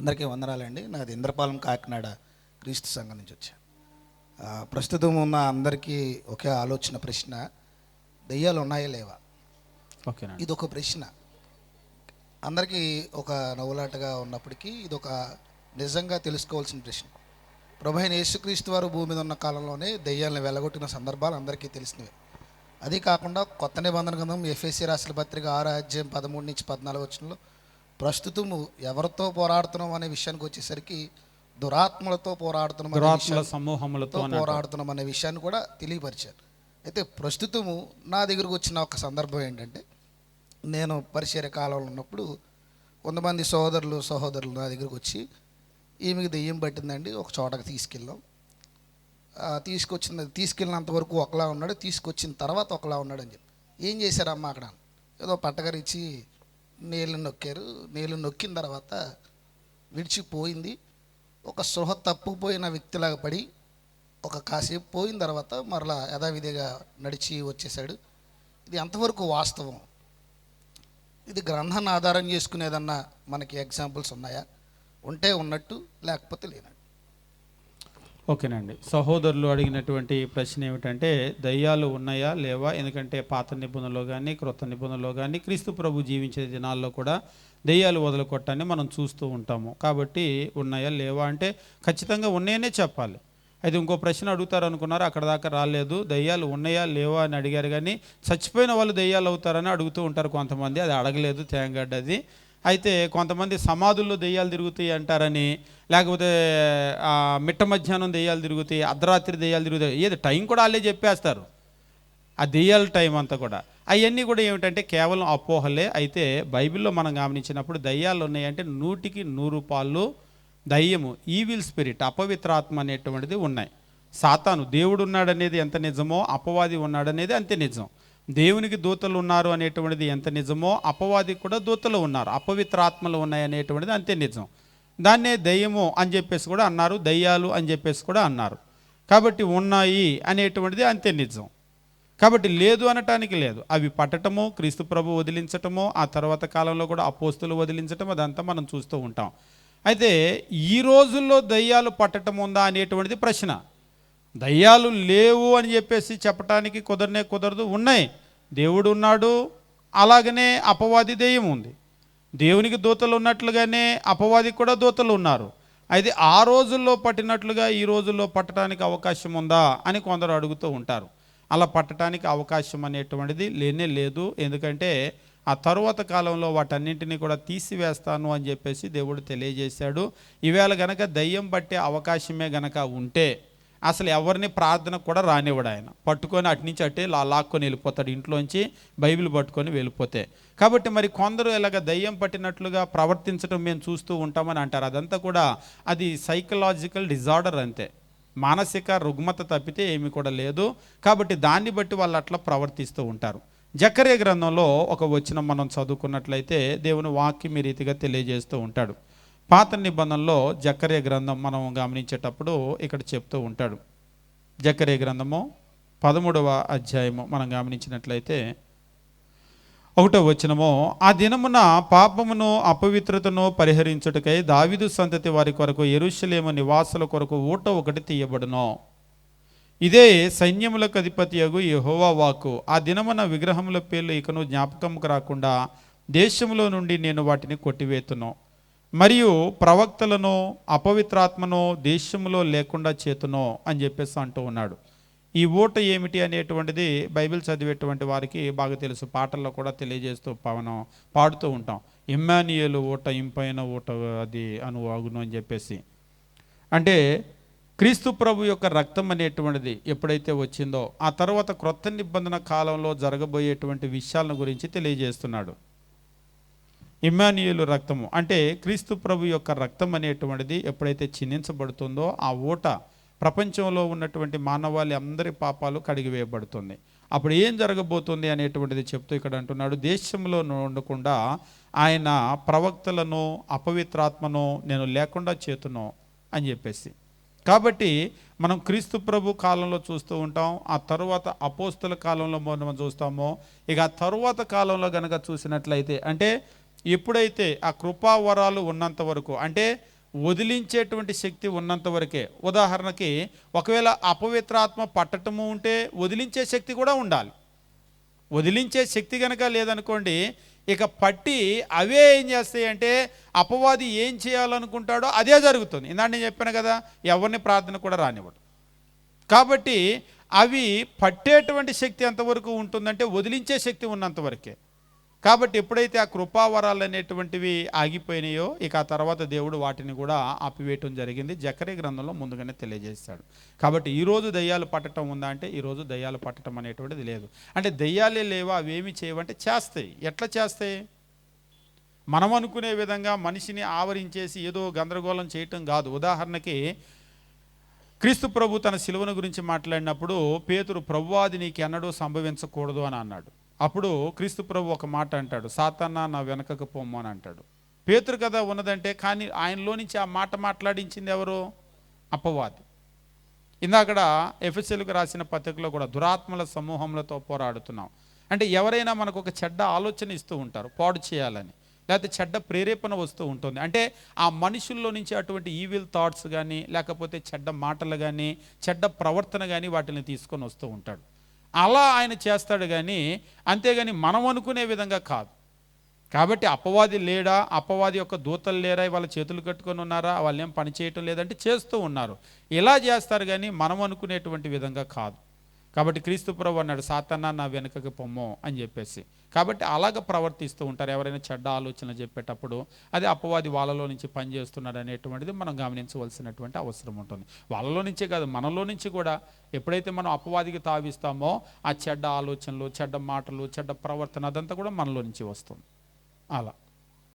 అందరికీ వందనాలండి. నాది ఇంద్రపాలెం కాకినాడ క్రీస్తు సంఘం నుంచి వచ్చాను ప్రస్తుతం ఉన్న అందరికీ ఒకే ఆలోచన ప్రశ్న దెయ్యాలు ఉన్నాయా లేవా? ఓకేనండి. ఇది ఒక ప్రశ్న. అందరికీ ఒక నవ్వులాటగా ఉన్నప్పటికీ ఇది ఒక నిజంగా తెలుసుకోవాల్సిన ప్రశ్న. ప్రభు అయిన యేసుక్రీస్తు వారు భూమి మీద ఉన్న కాలంలోనే దెయ్యాలను వెలగొట్టిన సందర్భాలు అందరికీ తెలిసినవే. అది కాకుండా కొత్త నిబంధన గ్రంథం ఎఫ్ఎస్సి రాసిన పత్రిక ఆరో అధ్యాయం పదమూడు నుంచి పద్నాలుగు వచ్చినలో ప్రస్తుతము ఎవరితో పోరాడుతున్నాం అనే విషయానికి వచ్చేసరికి దురాత్మలతో పోరాడుతున్నాం దురాత్మల సమూహములతో. పోరాడుతున్నాం అనే విషయాన్ని కూడా తెలియపరిచారు. అయితే ప్రస్తుతము నా దగ్గరకు వచ్చిన ఒక సందర్భం ఏంటంటే నేను పరిచయ కాలంలో ఉన్నప్పుడు కొంతమంది సోదరులు సహోదరులు నా దగ్గరకు వచ్చి ఈమెకి దెయ్యం పట్టిందండి ఒక చోటకి తీసుకెళ్ళాం. తీసుకొచ్చిన తీసుకెళ్ళినంత వరకు ఒకలా ఉన్నాడు తీసుకొచ్చిన తర్వాత ఒకలా ఉన్నాడు అని చెప్పి. ఏం చేశారమ్మా అక్కడ? ఏదో పట్టగరిచి నీళ్ళు నొక్కారు. నీళ్ళు నొక్కిన తర్వాత విడిచిపోయింది. ఒక సృహ తప్పుపోయిన వ్యక్తిలాగా పడి ఒక కాసేపు పోయిన తర్వాత మరలా యథావిధిగా నడిచి వచ్చేసాడు ఇది ఎంతవరకు వాస్తవం? ఇది గ్రంథాన్ని ఆధారం చేసుకునేదన్నా మనకి ఎగ్జాంపుల్స్ ఉన్నాయా? ఉంటే ఉన్నట్టు లేకపోతే లేనట్టు. ఓకేనండి. సహోదరులు అడిగినటువంటి ప్రశ్న ఏమిటంటే దయ్యాలు ఉన్నాయా? లేవా? ఎందుకంటే పాత నిబంధనలో కానీ క్రొత్త నిబంధనలో కానీ క్రీస్తు ప్రభు జీవించే దినాల్లో కూడా దయ్యాలు వదలకొట్టని మనం చూస్తూ ఉంటాము. కాబట్టి ఉన్నాయా? లేవా? అంటే ఖచ్చితంగా ఉన్నాయనే చెప్పాలి. అయితే ఇంకో ప్రశ్న అడుగుతారు అనుకున్నారు అక్కడ దాకా రాలేదు. దయ్యాలు ఉన్నాయా? లేవా? అని అడిగారు కానీ చచ్చిపోయిన వాళ్ళు దయ్యాలు అవుతారని అడుగుతూ ఉంటారు కొంతమంది. అది అడగలేదు తేంగడ్డ అది. అయితే కొంతమంది సమాధుల్లో దెయ్యాలు తిరుగుతాయి అంటారని లేకపోతే మిట్ట మధ్యాహ్నం దెయ్యాలు తిరుగుతాయి అర్ధరాత్రి దెయ్యాలు తిరుగుతాయి ఏది టైం కూడా వాళ్ళే చెప్పేస్తారు. ఆ దెయ్యాల టైం అంతా కూడా. అవన్నీ కూడా ఏమిటంటే కేవలం అపోహలే. అయితే బైబిల్లో మనం గమనించినప్పుడు దయ్యాలు ఉన్నాయంటే నూటికి నూరు పాళ్ళు దయ్యము ఈవిల్ స్పిరిట్ అపవిత్రాత్మ అనేటువంటిది ఉన్నాయి. సాతాను దేవుడు ఉన్నాడనేది ఎంత నిజమో అపవాది ఉన్నాడనేది అంతే నిజం. దేవునికి దూతలు ఉన్నారు అనేటువంటిది ఎంత నిజమో అపవాదికి కూడా దూతలు ఉన్నారు అపవిత్రాత్మలు ఉన్నాయి అనేటువంటిది అంతే నిజం. దాన్నే దయ్యము అని చెప్పేసి కూడా అన్నారు దయ్యాలు అని చెప్పేసి కూడా అన్నారు. కాబట్టి ఉన్నాయి అనేటువంటిది అంతే నిజం. కాబట్టి లేదు అనటానికి లేదు. అవి పట్టటము క్రీస్తు ప్రభు వదిలించటము ఆ తర్వాత కాలంలో కూడా అపోస్తులు వదిలించటం అదంతా మనం చూస్తూ ఉంటాం. అయితే ఈ రోజుల్లో దయ్యాలు పట్టటం ఉందా అనేటువంటిది ప్రశ్న. దయ్యాలు లేవు అని చెప్పేసి చెప్పటానికి కుదరనే కుదరదు ఉన్నాయి. దేవుడు ఉన్నాడు అలాగనే అపవాది దెయ్యం ఉంది. దేవునికి దూతలు ఉన్నట్లుగానే అపవాదికి కూడా దూతలు ఉన్నారు. అయితే ఆ రోజుల్లో పట్టినట్లుగా ఈ రోజుల్లో పట్టడానికి అవకాశం ఉందా అని కొందరు అడుగుతూ ఉంటారు. అలా పట్టడానికి అవకాశం అనేటువంటిది లేనే లేదు. ఎందుకంటే ఆ తరువాత కాలంలో వాటన్నింటినీ కూడా తీసివేస్తాను అని చెప్పేసి దేవుడు తెలియజేశాడు. ఈవేళ గనక దయ్యం పట్టే అవకాశమే గనక ఉంటే అసలు ఎవరిని ప్రార్థన కూడా రానివ్వడు ఆయన. పట్టుకొని అటు నుంచి అట్టే లా లాక్కొని వెళ్ళిపోతాడు. ఇంట్లోంచి బైబిల్ పట్టుకొని వెళ్ళిపోతే. కాబట్టి మరి కొందరు ఇలాగ దయ్యం పట్టినట్లుగా ప్రవర్తించడం మేము చూస్తూ ఉంటామని అంటారు. అదంతా కూడా అది సైకలాజికల్ డిజార్డర్ అంతే. మానసిక రుగ్మత తప్పితే ఏమీ కూడా లేదు. కాబట్టి దాన్ని బట్టి వాళ్ళు అట్లా ప్రవర్తిస్తూ ఉంటారు. జకరే గ్రంథంలో ఒక వచనం మనం చదువుకున్నట్లయితే దేవుని వాక్యం ఈ రీతిగా తెలియజేస్తూ ఉంటాడు. పాత నిబంధనలో జక్కరే గ్రంథం మనం గమనించేటప్పుడు ఇక్కడ చెప్తూ ఉంటాడు. జక్కరే గ్రంథము పదమూడవ అధ్యాయము మనం గమనించినట్లయితే ఒకటో వచనము ఆ దినమున పాపమును అపవిత్రతను పరిహరించుటకై దావిదు సంతతి వారి కొరకు ఎరుషలేము నివాసుల కొరకు ఊట ఒకటి తీయబడును. ఇదే సైన్యములకు అధిపతి అగు యెహోవా వాక్కు. ఆ దినమున విగ్రహముల పేర్లు ఇకను జ్ఞాపకంకు రాకుండా దేశంలో నుండి నేను వాటిని కొట్టివేతును. మరియు ప్రవక్తలను అపవిత్రాత్మను దేశంలో లేకుండా చేతునో అని చెప్పేసి అంటూ ఉన్నాడు. ఈ ఊట ఏమిటి అనేటువంటిది బైబిల్ చదివేటువంటి వారికి బాగా తెలుసు. పాటల్లో కూడా తెలియజేస్తూ పవనం పాడుతూ ఉంటాం. ఇమ్మానియలు ఊట ఇంపైన ఊట అది అను అనువాగును అని చెప్పేసి. అంటే క్రీస్తు ప్రభు యొక్క రక్తం అనేటువంటిది ఎప్పుడైతే వచ్చిందో ఆ తర్వాత క్రొత్త నిబంధన కాలంలో జరగబోయేటువంటి విషయాలను గురించి తెలియజేస్తున్నాడు. ఇమ్మానియులు రక్తము. అంటే క్రీస్తు ప్రభు యొక్క రక్తం అనేటువంటిది ఎప్పుడైతే చిందించబడుతుందో ఆ ఊట ప్రపంచంలో ఉన్నటువంటి మానవాళి అందరి పాపాలు కడిగివేయబడుతుంది. అప్పుడు ఏం జరగబోతుంది అనేటువంటిది చెప్తూ ఇక్కడ అంటున్నాడు. దేశంలో ఉండకుండా ఆయన ప్రవక్తలను అపవిత్రాత్మను నేను లేకుండా చేతును అని చెప్పేసి. కాబట్టి మనం క్రీస్తు ప్రభు కాలంలో చూస్తూ ఉంటాం. ఆ తరువాత అపోస్తుల కాలంలో మనం చూస్తామో. ఇక ఆ తరువాత కాలంలో కనుక చూసినట్లయితే అంటే ఎప్పుడైతే ఆ కృపావరాలు ఉన్నంత వరకు అంటే వదిలించేటువంటి శక్తి ఉన్నంత వరకే ఉదాహరణకి ఒకవేళ అపవిత్రాత్మ పట్టటము ఉంటే వదిలించే శక్తి కూడా ఉండాలి. వదిలించే శక్తి కనుక లేదనుకోండి ఇక పట్టి అవే ఏం చేస్తాయి అంటే అపవాది ఏం చేయాలనుకుంటాడో అదే జరుగుతుంది. ఇందాక నేను చెప్పాను కదా ఎవరిని ప్రార్థన కూడా రానివ్వడు. కాబట్టి అవి పట్టేటువంటి శక్తి ఎంతవరకు ఉంటుందంటే వదిలించే శక్తి ఉన్నంతవరకే కాబట్టి ఎప్పుడైతే ఆ కృపావరాలు అనేటువంటివి ఆగిపోయినాయో ఇక ఆ తర్వాత దేవుడు వాటిని కూడా ఆపివేయటం జరిగింది. జకరే గ్రంథంలో ముందుగానే తెలియజేశాడు కాబట్టి ఈరోజు దయ్యాలు పట్టడం ఉందా అంటే ఈరోజు దయ్యాలు పట్టడం అనేటువంటిది లేదు. అంటే దయ్యాలే లేవా అవేమి చేయవంటే చేస్తాయి. ఎట్లా చేస్తాయి? మనం అనుకునే విధంగా మనిషిని ఆవరించేసి ఏదో గందరగోళం చేయటం కాదు. ఉదాహరణకి క్రీస్తు ప్రభు తన శిలువను గురించి మాట్లాడినప్పుడు పేతురు ప్రభువాది నీకు ఎన్నడూ సంభవించకూడదు అని అన్నాడు. అప్పుడు క్రీస్తు ప్రభు ఒక మాట అంటాడు సాతన్నా నా వెనకకు పొమ్ము అని అంటాడు. పేతురు కదా ఉన్నదంటే కానీ ఆయనలో నుంచి ఆ మాట మాట్లాడించింది ఎవరు? అపవాది. ఇందాకడ ఎఫ్ఎస్ఎల్కి రాసిన పత్రికలో కూడా దురాత్మల సమూహములతో పోరాడుతున్నాం. అంటే ఎవరైనా మనకు ఒక చెడ్డ ఆలోచన ఇస్తూ ఉంటారు పాడు చేయాలని లేకపోతే చెడ్డ ప్రేరేపణ వస్తూ ఉంటుంది. అంటే ఆ మనుషుల్లో నుంచి అటువంటి ఈవిల్ థాట్స్ కానీ లేకపోతే చెడ్డ మాటలు కానీ చెడ్డ ప్రవర్తన కానీ వాటిని తీసుకొని వస్తూ ఉంటాడు. అలా ఆయన చేస్తాడు కానీ అంతేగాని మనం అనుకునే విధంగా కాదు. కాబట్టి అపవాది లేడా? అపవాది యొక్క దూతలు లేరా? వాళ్ళ చేతులు కట్టుకొని ఉన్నారా? వాళ్ళు ఏం పని చేయటం లేదంటే చేస్తూ ఉన్నారు. ఇలా చేస్తారు కానీ మనం అనుకునేటువంటి విధంగా కాదు. కాబట్టి క్రీస్తు ప్రభు అన్నాడు సాతన్న నా వెనుకకి పొమ్ము అని చెప్పేసి. కాబట్టి అలాగ ప్రవర్తిస్తూ ఉంటారు. ఎవరైనా చెడ్డ ఆలోచనలు చెప్పేటప్పుడు అది అపవాది వాళ్ళలో నుంచి పనిచేస్తున్నాడు అనేటువంటిది మనం గమనించవలసినటువంటి అవసరం ఉంటుంది. వాళ్ళలో నుంచే కాదు మనలో నుంచి కూడా ఎప్పుడైతే మనం అపవాదికి తావిస్తామో ఆ చెడ్డ ఆలోచనలు చెడ్డ మాటలు చెడ్డ ప్రవర్తన అదంతా కూడా మనలో నుంచి వస్తుంది. అలా.